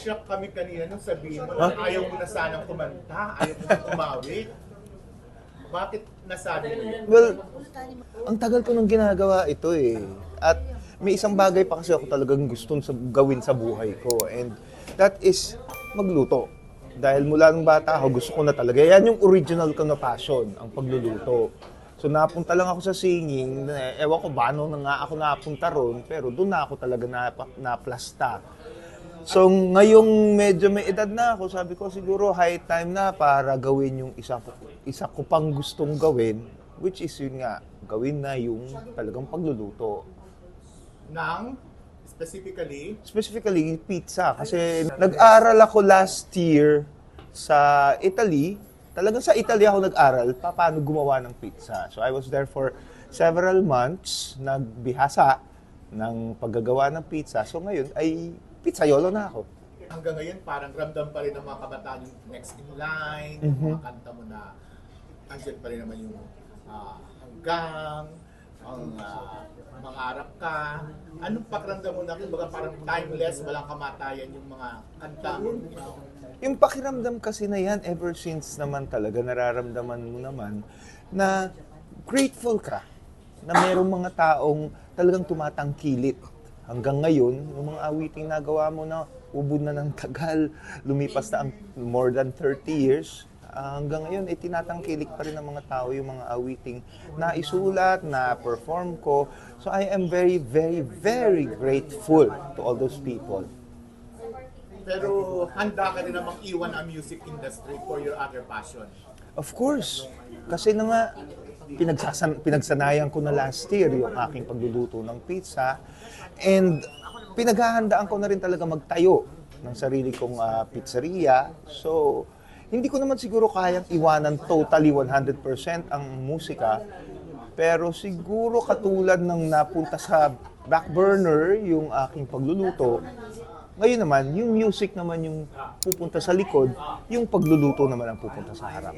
Na-shock kami kanina nung sabihin mo na ayaw mo na sanang kumanta, ayaw mo na kumawit. Bakit nasabi mo yun? Well, ang tagal ko nang ginagawa ito eh. At may isang bagay pa kasi ako talagang gustong sa, gawin sa buhay ko. And that is magluto. Dahil mula nung bata ako, gusto ko na talaga. Yan yung original ko na passion, ang pagluluto. So napunta lang ako sa singing. Ewan ko ba, na nga ako napunta ron. Pero doon na ako talaga na, naplasta. So ngayong medyo may edad na ako, sabi ko siguro high time na para gawin yung isa ko, isa ko pang gustong gawin, which is yun nga, gawin na yung talagang pagluluto. Nang, specifically, Specifically, pizza. Kasi nag-aral ako last year sa Italy. Talagang sa Italy ako nag-aral pa paano gumawa ng pizza. So I was there for several months, nagbihasa ng paggagawa ng pizza. So ngayon ay pizzaiolo na ako. hanggang ngayon parang ramdam pa rin ng mga kabataan yung next in line, Mhm. yung mga kanta mo na andyan pa rin naman yung ah, hanggang, ang ah, mangarap ka. Anong pakiramdam mo na kumbaga parang timeless, walang kamatayan yung mga kanta mo? Yung pakiramdam kasi na yan, ever since naman talaga, nararamdaman mo naman na grateful ka na merong mga taong talagang tumatangkilit. Hanggang ngayon, yung mga awiting nagawa mo na ubod na ng tagal, lumipas na ang more than 30 years, ah, hanggang ngayon, eh, tinatangkilik pa rin ng mga tao yung mga awiting na isulat, na perform ko. So I am very, very, very grateful to all those people. Pero handa ka rin namang iwan ang music industry for your other passion. Of course. Kasi nga, pinagsasan, pinagsanayan ko na last year yung aking pagluluto ng pizza. And pinaghahandaan ko na rin talaga magtayo ng sarili kong ah, pizzeria. So, hindi ko naman siguro kayang iwanan totally 100% ang musika. Pero siguro katulad ng napunta sa back burner yung aking pagluluto, ngayon naman, yung music naman yung pupunta sa likod, yung pagluluto naman ang pupunta sa harap.